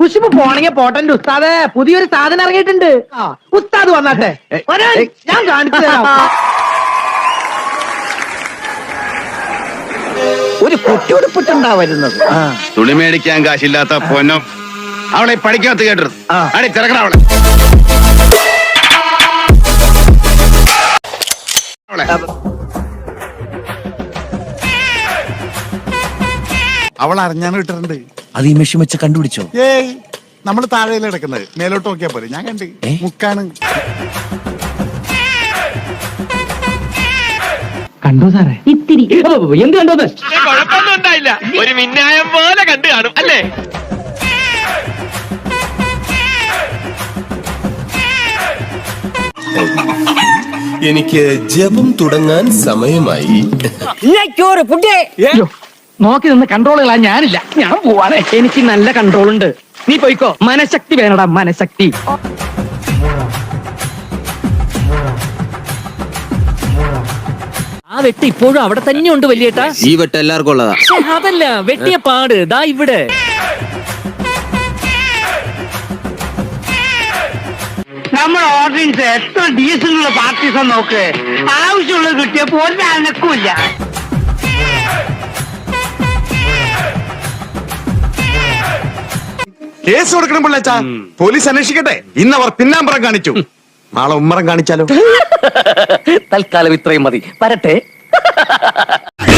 കുശിപ്പ് പോണെങ്കിൽ പോട്ടന്റെ ഉസ്താദ് പുതിയൊരു സാധനം ഇറങ്ങിയിട്ടുണ്ട്. ഉസ്താദ് വന്നാട്ടെ. ഞാൻ കാണിച്ചു തരാം. ഒരു കുട്ടിയുടുപ്പിട്ടുണ്ടാ വരുന്നത് തുണി മേടിക്കാൻ കാശില്ലാത്ത പൊന്നം. അവളെ പഠിക്കാത്ത കേട്ടത്. അടി തിരക്കണ അവളെ. അവൾ അറിഞ്ഞാണ് ഇട്ടിട്ടുണ്ട്. അത് ഈ മെഷീൻ വെച്ച് കണ്ടുപിടിച്ചോ? ഏയ് നമ്മൾ താഴെ കിടക്കുന്നത്. മേലോട്ട് നോക്കിയാ പോലെ ഞാൻ കണ്ട്. മുക്കാണ് കണ്ടോ സാറേ? ഇത്തിരി. എന്ത് കണ്ടോന്ന് കുഴപ്പമൊന്നും ഉണ്ടായില്ല. ഒരു മിന്നായം പോലെ കണ്ടു കാണും അല്ലേ? എനിക്ക് ജപം തുടങ്ങാൻ സമയമായി. അയ്യോ, നോക്കി നിന്ന് കൺട്രോൾ കളാൻ ഞാനില്ല. ഞാൻ പോവാണ്. എനിക്ക് നല്ല കൺട്രോൾ ഉണ്ട്. നീ പോയിക്കോ. മനഃശക്തി വേണടാ മനഃശക്തി. ആ വെട്ടി ഇപ്പോഴും അവിടെ തന്നെയുണ്ട് വലിയേട്ടാ. ഈ വെട്ട് എല്ലാവർക്കും ഉള്ളതാ. അതല്ല വെട്ടിയ പാട്. ദാ ഇവിടെ. നമ്മൾ ഓർഡിനൻസ് എത്ര ഡീസലുള്ള പാർട്ടീസ് നോക്ക്. ആവശ്യമുള്ളത് കിട്ടിയപ്പോ ഒരു അനക്കുമില്ല കേസ് കൊടുക്കണം പിള്ളേച്ചാ. പോലീസ് അന്വേഷിക്കട്ടെ. ഇന്ന് അവർ പിന്നാമ്പറം കാണിച്ചു. നാളെ ഉമ്മറം കാണിച്ചാലോ? തൽക്കാലം ഇത്രയും മതി. വരട്ടെ.